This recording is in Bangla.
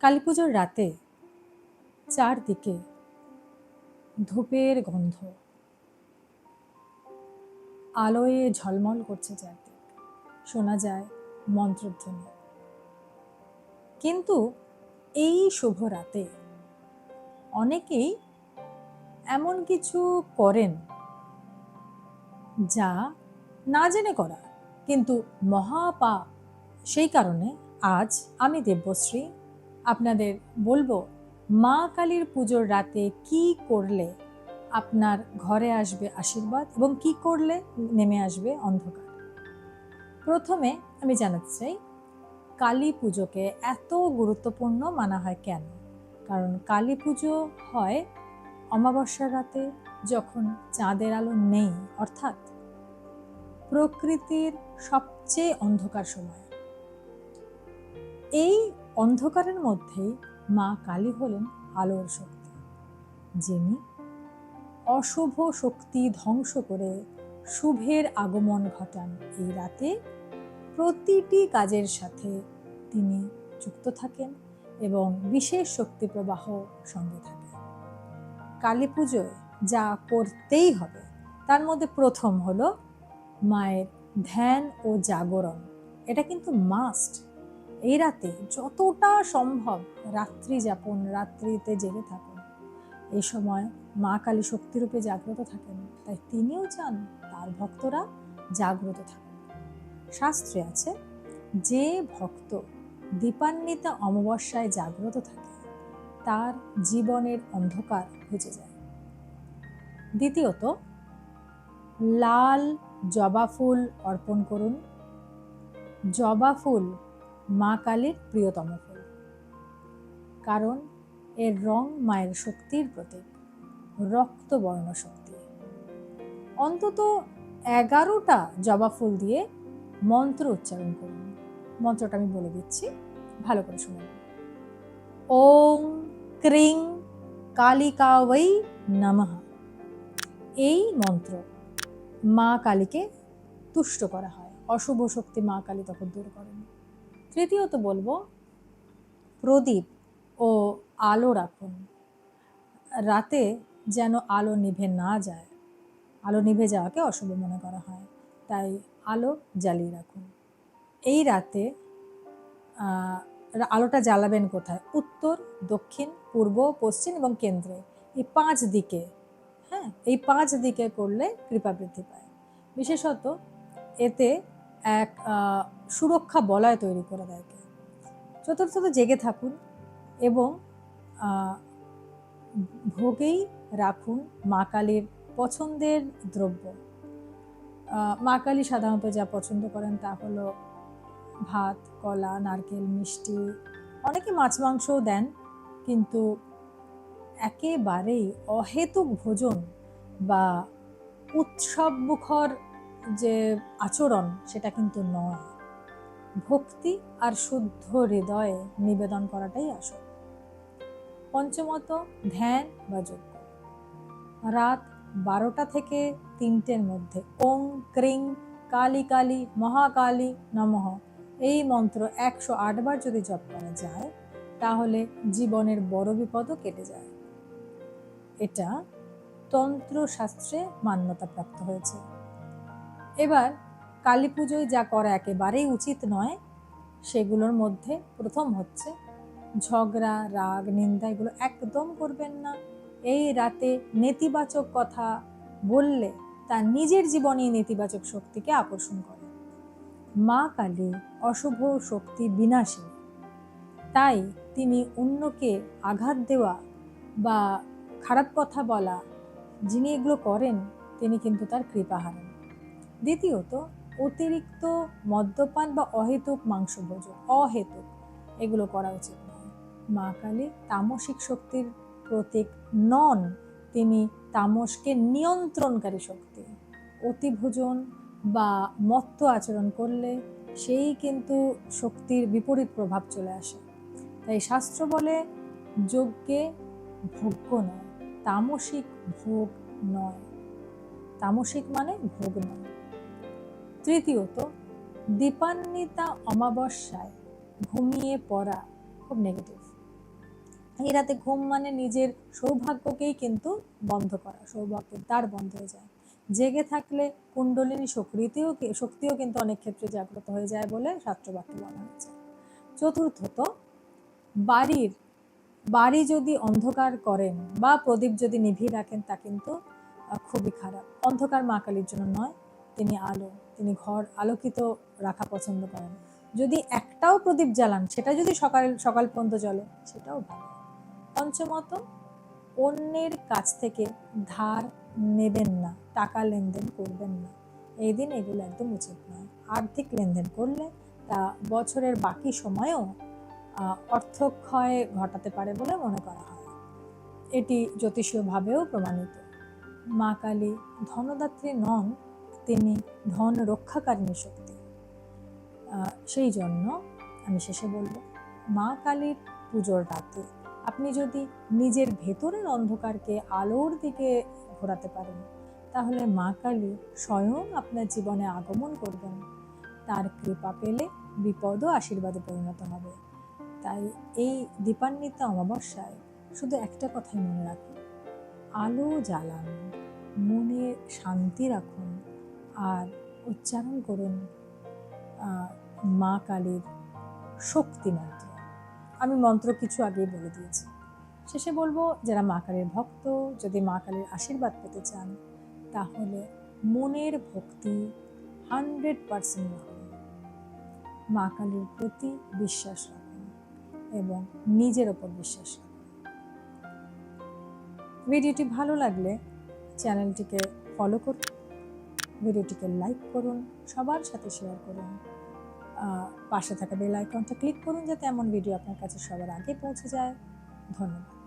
কালী পুজোর রাতে চারদিকে ধূপের গন্ধ। আলোয়ে ঝলমল করছে চারদিক। শোনা যায় মন্ত্রধ্বনি। কিন্তু এই শুভ রাতে অনেকেই এমন কিছু করেন যা না জেনে করা। কিন্তু মহাপা সেই কারণে আজ আমি দেবশ্রী আপনাদের বলব, মা কালীর পুজোর রাতে কি করলে আপনার ঘরে আসবে আশীর্বাদ এবং কি করলে নেমে আসবে অন্ধকার? প্রথমে আমি জানাতে চাই, কালী পুজোকে এত গুরুত্বপূর্ণ মানা হয় কেন? কারণ কালী পুজো হয় অমাবস্যার রাতে যখন চাঁদের আলো নেই, অর্থাৎ প্রকৃতির সবচেয়ে অন্ধকার সময়। এই অন্ধকারের মধ্যেই মা কালী হলেন আলোর শক্তি, যিনি অশুভ শক্তি ধ্বংস করে শুভের আগমন ঘটান। এই রাতে প্রতিটি কাজের সাথে তিনি যুক্ত থাকেন এবং বিশেষ শক্তি প্রবাহ সঙ্গে থাকে। কালী পুজোয় যা করতেই হবে, তার মধ্যে প্রথম হলো মায়ের ধ্যান ও জাগরণ। এটা কিন্তু মাস্ট এই রাতে যতটা সম্ভব রাত্রি যাপন, রাত্রিতে জেগে থাকুন। এই সময় মা কালী শক্তিরূপে জাগ্রত থাকেন, তাই তিনিও চান তার ভক্তরা জাগ্রত থাকুন শাস্ত্রে আছে, যে ভক্ত দীপান্বিতা অমাবস্যায় জাগ্রত থাকে, তার জীবনের অন্ধকার ঘুচে যায়। দ্বিতীয়ত, লাল জবা ফুল অর্পণ করুন। জবা ফুল মা কালীর প্রিয়তম ফুল। কারণ এর রং মায়ের শক্তির প্রতীক, রক্তবর্ণ শক্তি। অন্তত এগারোটা জবা ফুল দিয়ে মন্ত্র উচ্চারণ করুন। মন্ত্রটা আমি বলে দিচ্ছি, ভালো করে শুনুন। ওং ক্রিং কালিকাওয়াই নমঃ। এই মন্ত্র মা কালীকে তুষ্ট করা হয়। অশুভ শক্তি মা কালী তখন দূর করেন। তৃতীয়ত বলব, প্রদীপ ও আলো রাখুন রাতে যেন আলো নিভে না যায়, আলো নিভে যাওয়াকে অশুভ মনে করা হয়, তাই আলো জ্বালিয়ে রাখুন। এই রাতে আলোটা জ্বালাবেন কোথায়? উত্তর, দক্ষিণ, পূর্ব, পশ্চিম এবং কেন্দ্রে। এই পাঁচ দিকে হ্যাঁ এই পাঁচ দিকে করলে কৃপা বৃদ্ধি পায়। বিশেষত এতে এক সুরক্ষা বলয় তৈরি করে দেয় চতুর্থত জেগে থাকুন এবং ভোগেই রাখুন মা কালীর পছন্দের দ্রব্য। মা কালী সাধারণত যা পছন্দ করেন তা হলো ভাত, কলা, নারকেল, মিষ্টি, অনেকে মাছ মাংসও দেন, কিন্তু একেবারেই অহেতুক ভোজন বা উৎসব মুখর যে আচরণ সেটা কিন্তু নয়। ভক্তি আর শুদ্ধ হৃদয়ে নিবেদন করাটাই আসল। পঞ্চমত, ধ্যান বা যজ্ঞ। রাত বারোটা থেকে তিনটের মধ্যে ওং ক্রিং কালী কালী মহাকালী নমঃ। এই মন্ত্র একশো আটবার যদি জপ করা যায়, তাহলে জীবনের বড় বিপদও কেটে যায়। এটা তন্ত্রশাস্ত্রে মান্যতা প্রাপ্ত হয়েছে। এবার কালী পুজোয় যা করা একেবারেই উচিত নয়, সেগুলোর মধ্যে প্রথম হচ্ছে ঝগড়া, রাগ, নিন্দা, এগুলো একদম করবেন না। এই রাতে নেতিবাচক কথা বললে তার নিজের জীবনেই নেতিবাচক শক্তিকে আকর্ষণ করে। মা কালী অশুভ শক্তি বিনাশী। তাই তিনি অন্যকে আঘাত দেওয়া বা খারাপ কথা বলা, যিনি এগুলো করেন, তিনি কিন্তু তার কৃপা হারেন। দ্বিতীয়ত, অতিরিক্ত মদ্যপান বা অহেতুক মাংস ভোজন অহেতুক, এগুলো করা উচিত নয়। মা কালী তামসিক শক্তির প্রতীক নন, তিনি তামসকে নিয়ন্ত্রণকারী শক্তি। অতিভোজন বা মত্ত আচরণ করলে সেই কিন্তু শক্তির বিপরীত প্রভাব চলে আসে। তাই শাস্ত্র বলে, যজ্ঞে ভোগ্য নয়, তামসিক ভোগ নয়। তামসিক মানে ভোগ নয়। তৃতীয়ত, দীপান্বিতা অমাবস্যায় ঘুমিয়ে পড়া খুব নেগেটিভ এই রাতে ঘুম মানে নিজের সৌভাগ্যকেই কিন্তু বন্ধ করা সৌভাগ্যের দ্বার বন্ধ হয়ে যায়। জেগে থাকলে কুণ্ডলিনী সক্রিয়তেও শক্তিও কিন্তু অনেক ক্ষেত্রে জাগ্রত হয়ে যায় বলে শাস্ত্রবাক্যে বলা হয়েছে। চতুর্থত, বাড়ির, বাড়ি যদি অন্ধকার করেন বা প্রদীপ যদি নিভিয়ে রাখেন তা কিন্তু খুবই খারাপ। অন্ধকার মা কালীর জন্য নয় তিনি আলো, তিনি ঘর আলোকিত রাখা পছন্দ করেন। যদি একটাও প্রদীপ জ্বালান, সেটা যদি সকাল সকাল পর্যন্ত জ্বলে, সেটাও ভালো। পঞ্চমত, অন্যের কাছ থেকে ধার নেবেন না, টাকা লেনদেন করবেন না। এই দিন এগুলো একদম উচিত নয়। আর্থিক লেনদেন করলে তা বছরের বাকি সময়েও অর্থক্ষয় ঘটাতে পারে বলে মনে করা হয়। এটি জ্যোতিষীয়ভাবেও প্রমাণিত। মা কালী ধনদাত্রী নন তিনি ধন রক্ষাকারিণী শক্তি। সেই জন্য আমি শেষে বলব, মা কালীর পুজোর রাতে আপনি যদি নিজের ভেতরের অন্ধকারকে আলোর দিকে ঘোরাতে পারেন, তাহলে মা কালী স্বয়ং আপনার জীবনে আগমন করবেন। তার কৃপা পেলে বিপদও আশীর্বাদে পরিণত হবে। তাই এই দীপান্বিত অমাবস্যায় শুধু একটা কথাই মনে রাখুন, আলো জ্বালান, মনে শান্তি রাখুন। আর উচ্চারণ করুন মা কালীর শক্তি মন্ত্র আমি মন্ত্র কিছু আগেই বলে দিয়েছি। শেষে বলব, যারা মা কালীর ভক্ত, যদি মা কালীর আশীর্বাদ পেতে চান, তাহলে মনের ভক্তি হান্ড্রেড পারসেন্ট রাখুন। মা কালীর প্রতি বিশ্বাস রাখুন এবং নিজের ওপর বিশ্বাস রাখুন। ভিডিওটি ভালো লাগলে চ্যানেলটিকে ফলো করুন ভিডিওটিকে লাইক করুন, সবার সাথে শেয়ার করুন। পাশে থাকা বেল আইকনটা ক্লিক করুন যাতে এমন ভিডিও আপনার কাছে সবার আগে পৌঁছে যায়। ধন্যবাদ।